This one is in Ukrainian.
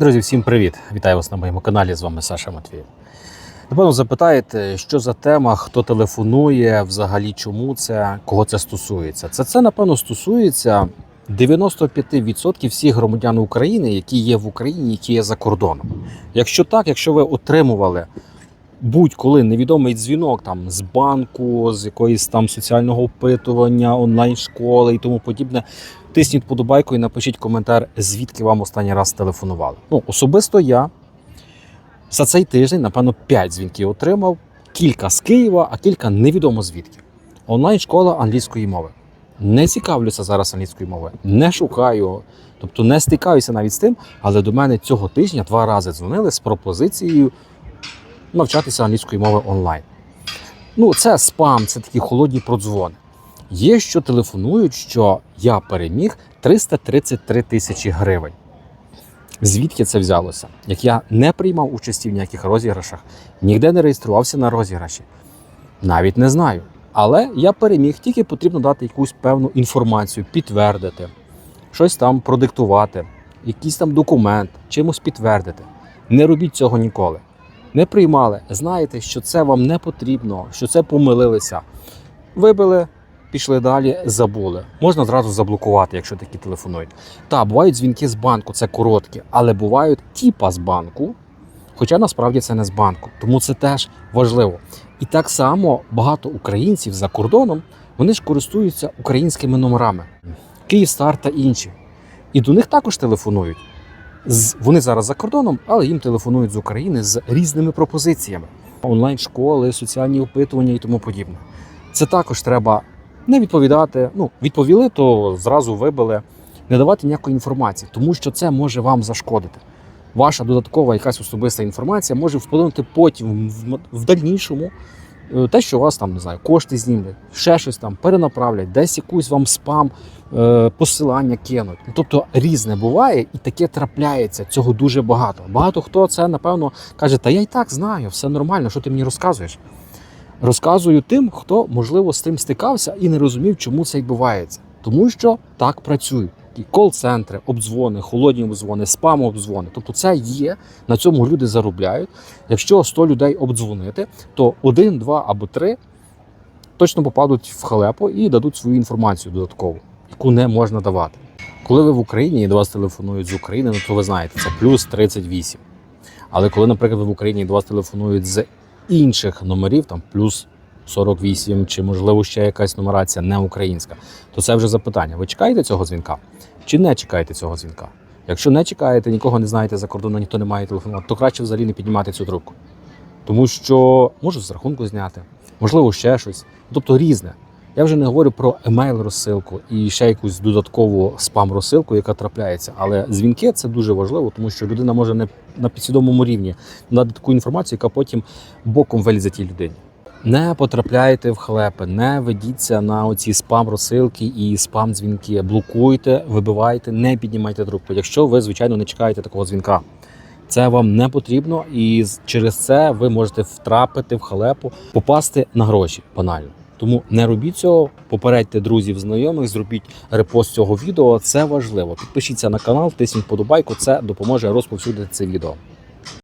Друзі, всім привіт! Вітаю вас на моєму каналі. З вами Саша Матвієв. Напевно, запитаєте, що за тема, хто телефонує, взагалі чому це, кого це стосується. Це це, напевно, стосується 95% всіх громадян України, які є в Україні, які є за кордоном. Якщо так, якщо ви отримували будь-коли невідомий дзвінок там з банку, з якоїсь там соціального опитування, онлайн-школи і тому подібне, тисніть подобайку і напишіть коментар, звідки вам останній раз телефонували. Ну, особисто я за цей тиждень, напевно, 5 дзвінків отримав, кілька з Києва, а кілька невідомо звідки. Онлайн-школа англійської мови. Не цікавлюся зараз англійською мовою, не шукаю, тобто не стикаюся навіть з тим, але до мене цього тижня два рази дзвонили з пропозицією навчатися англійської мови онлайн. Ну, це спам, це такі холодні продзвони. Є, що телефонують, що я переміг 333 тисячі гривень. Звідки це взялося? Як я не приймав участі в ніяких розіграшах, ніде не реєструвався на розіграші, навіть не знаю. Але я переміг, тільки потрібно дати якусь певну інформацію, підтвердити, щось там продиктувати, якийсь там документ, чимось підтвердити. Не робіть цього ніколи. Не приймали, знаєте, що це вам не потрібно, що це помилилися. Вибили, пішли далі, забули. Можна зразу заблокувати, якщо такі телефонують. Та, бувають дзвінки з банку, це короткі, але бувають тіпа з банку, хоча насправді це не з банку. Тому це теж важливо. І так само багато українців за кордоном вони ж користуються українськими номерами. Київстар та інші. І до них також телефонують. Вони зараз за кордоном, але їм телефонують з України з різними пропозиціями: онлайн-школи, соціальні опитування і тому подібне. Це також треба не відповідати. Ну, відповіли, то зразу вибили, не давати ніякої інформації, тому що це може вам зашкодити. Ваша додаткова якась особиста інформація може вплинути потім в, дальнішому. е, Те, що у вас там не знаю, кошти знімлять, ще щось там перенаправлять, десь якусь вам спам, е, посилання кинуть. Ну, Тобто різне буває, і таке трапляється. Цього дуже багато. Багато хто це напевно каже: Та я й так знаю, все нормально, що ти мені розказуєш. Розказую тим, хто можливо з тим стикався і не розумів, чому це відбувається. Тому що так працюють. І кол-центри, обдзвони, холодні обдзвони, спам обдзвони. Тобто це є, на цьому люди заробляють. Якщо 100 людей обдзвонити, то один, два або три точно попадуть в халепу і дадуть свою інформацію додаткову, яку не можна давати. Коли ви в Україні і до вас телефонують з України, ну то ви знаєте, це плюс 38. Але коли, наприклад, в Україні до вас телефонують з інших номерів, там плюс 48, чи можливо ще якась нумерація не українська, то це вже запитання. Ви чекаєте цього дзвінка чи не чекаєте цього дзвінка? Якщо не чекаєте, нікого не знаєте за кордоном, ніхто не має телефону, то краще взагалі не піднімати цю трубку. Тому що можуть з рахунку зняти, можливо, ще щось. Тобто різне. Я вже не говорю про емейл розсилку і ще якусь додаткову спам розсилку, яка трапляється. Але дзвінки це дуже важливо, тому що людина може не на підсвідомому рівні надати таку інформацію, яка потім боком вилізе тій людині. Не потрапляйте в халепи, не ведіться на оці спам розсилки і спам дзвінки. Блокуйте, вибивайте, не піднімайте трубку. Якщо ви, звичайно, не чекаєте такого дзвінка. Це вам не потрібно, і через це ви можете втрапити в халепу, попасти на гроші банально. Тому не робіть цього, попередьте друзів, знайомих, зробіть репост цього відео. Це важливо. Підпишіться на канал, тисніть подобайку. Це допоможе розповсюдити це відео.